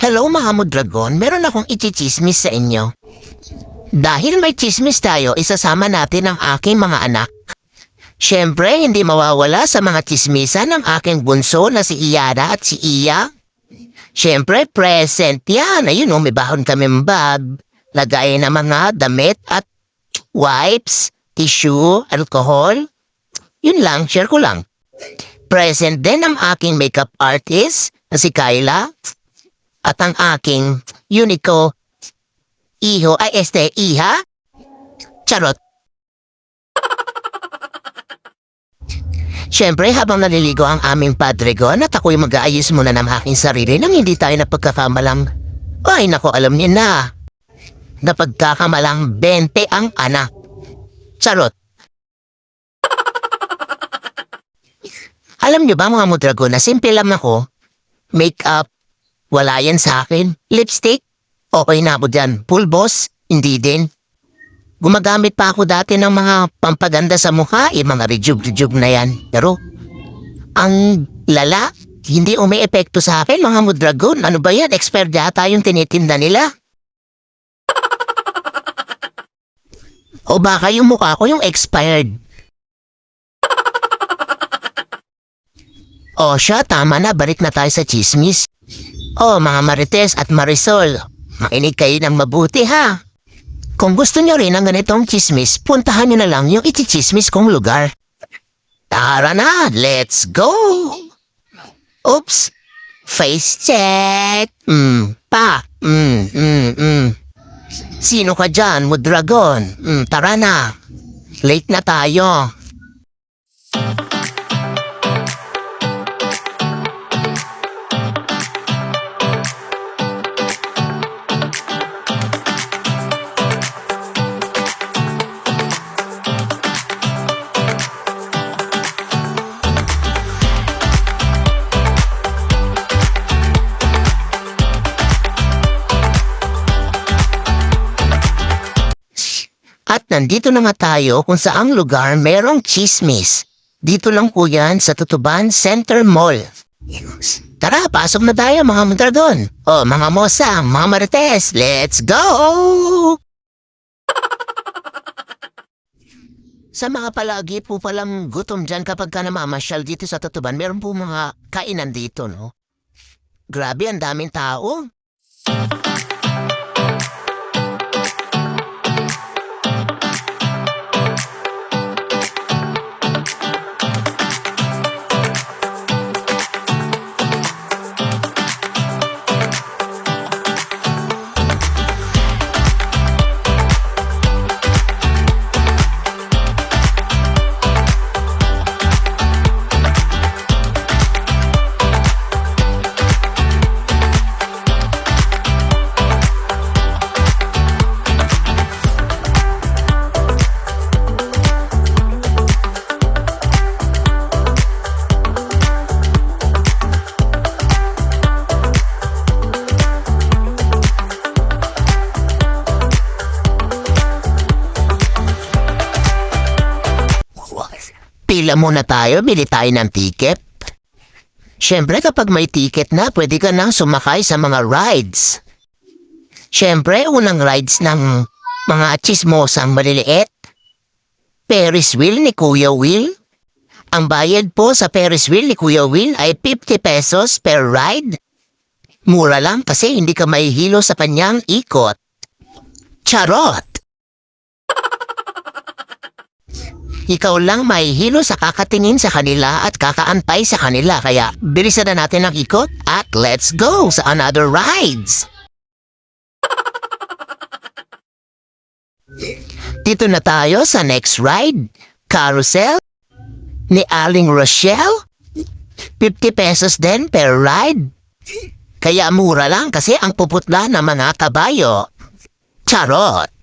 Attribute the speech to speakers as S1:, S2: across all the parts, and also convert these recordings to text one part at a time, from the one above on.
S1: Hello mga mudragon, meron akong ichichismis sa inyo. Dahil may chismis tayo, isasama natin ang aking mga anak. Siyempre, hindi mawawala sa mga chismisan ng aking bunso na si Iyara at si Iya. Siyempre, present yan. Ayun o, may bahon kami bag. Lagay ng mga damit at wipes, tissue, alcohol. Yun lang, share ko lang. Present din ang aking makeup artist na si Kyla at ang aking unico iho ay este iha. Charot. Siyempre, habang naliligo ang aming padregon at ako'y mag-aayos muna ng aking sarili nang hindi tayo napagkakamalang. Ay, nako, alam niyo na. Napagkakamalang 20 ang anak. Charot. Alam niyo ba mga mudragon na simple lang ako? Make-up, wala yan sa akin. Lipstick, okay na ako dyan. Pulbos, hindi din. Gumagamit pa ako dati ng mga pampaganda sa mukha, eh, mga rejug-rejug na yan. Pero, ang lala, hindi umi-epekto sa akin, mga mudragon. Ano ba yan? Expert yata yung tinitinda nila. o baka yung mukha ko yung expired. O siya, tama na, balik na tayo sa chismis. O mga Marites at Marisol, makinig kayo ng mabuti ha. Kung gusto nyo rin ng ganitong chismis, puntahan nyo na lang yung ichichismis kong lugar. Tara na, let's go! Oops! Face check! Hmm, pa! Hmm, hmm, hmm. Sino ka dyan, Mudragon? Hmm, tara na. Late na tayo. Nandito na nga tayo kung saang lugar merong chismis. Dito lang po yan sa Tutuban Center Mall. Tara, pasok na tayo mga mudragon. O mga mosa, mga marites, let's go! Sa mga palagi po palang gutom dyan kapag ka namamasyal dito sa Tutuban, meron po mga kainan dito, no? Grabe, ang daming tao. Pila muna tayo, bili tayo ng ticket. Siyempre kapag may ticket na, pwede ka nang sumakay sa mga rides. Siyempre, unang rides ng mga chismosang maliliit. Ferris wheel ni Kuya Will. Ang bayad po sa Ferris wheel ni Kuya Will ay 50 pesos per ride. Mura lang kasi hindi ka mahihilo sa kanyang ikot. Charot! Ikaw lang mahihilo sa kakatingin sa kanila at kakaantay sa kanila kaya bilisan na natin ang ikot at let's go sa another rides! Dito na tayo sa next ride, Carousel ni Aling Rochelle. 50 pesos din per ride. Kaya mura lang kasi ang puputla ng mga kabayo. Charot!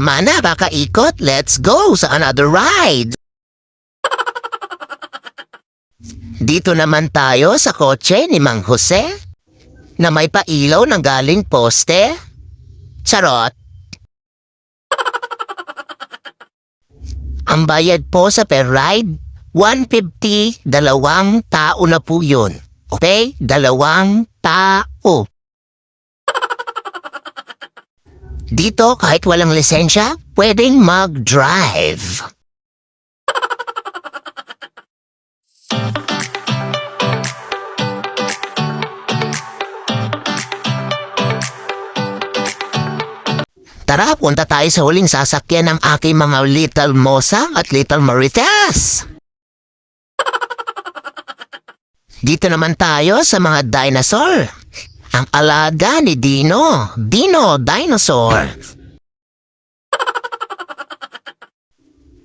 S1: Tama na, baka ikot. Let's go sa another ride. Dito naman tayo sa kotse ni Mang Jose na may pailaw ng galing poste. Charot. Ang bayad po sa per ride, 150, dalawang tao na po yun. Okay? Dalawang tao. Dito, kahit walang lisensya, pwedeng mag-drive. Tara, punta tayo sa huling sasakyan ng aking mga Little Mosang at Little Marites. Dito naman tayo sa mga dinosaur. Ang alaga ni Dino. Dino Dinosaur.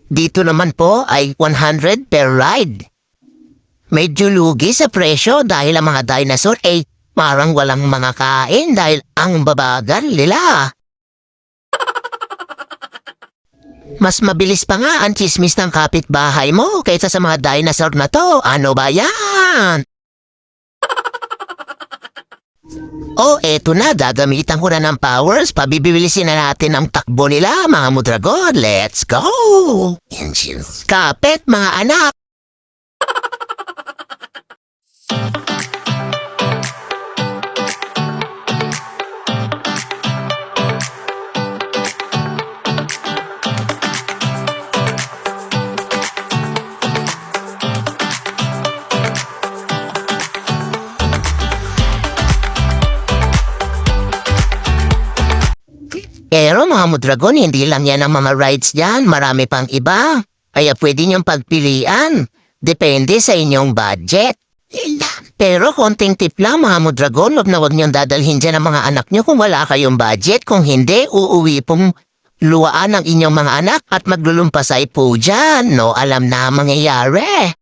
S1: Dito naman po ay 100 per ride. Medyo lugi sa presyo dahil ang mga dinosaur ay parang walang mga kain dahil ang babagal nila. Mas mabilis pa nga ang chismis ng kapitbahay mo kaysa sa mga dinosaur na to. Ano ba yan? Oh, eto na. Gagamitan ko na ng powers. Pabibilisin na natin ang takbo nila, mga mudragon. Let's go! Kapit, mga anak! Pero mga mudragon, hindi lang yan ang mga rides dyan. Marami pang iba. Kaya pwede niyong pagpilian. Depende sa inyong budget. Pero konting tip lang mga mudragon, wag na wag niyong dadalhin dyan ang mga anak niyo kung wala kayong budget. Kung hindi, uuwi pong luwaan ang inyong mga anak at maglulumpasay po dyan. No, alam na ang mangyayari.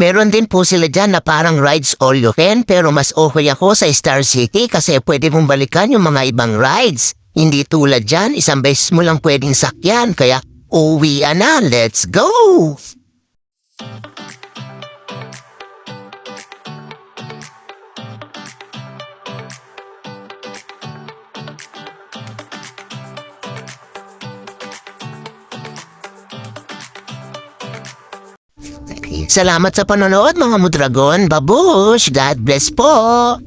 S1: Meron din po sila dyan na parang rides all you can pero mas okay ako sa Star City kasi pwede mong balikan yung mga ibang rides. Hindi tulad dyan, isang beses mo lang pwedeng sakyan kaya uwi na, let's go! Salamat sa panonood mga mudragon. Babush! God bless po!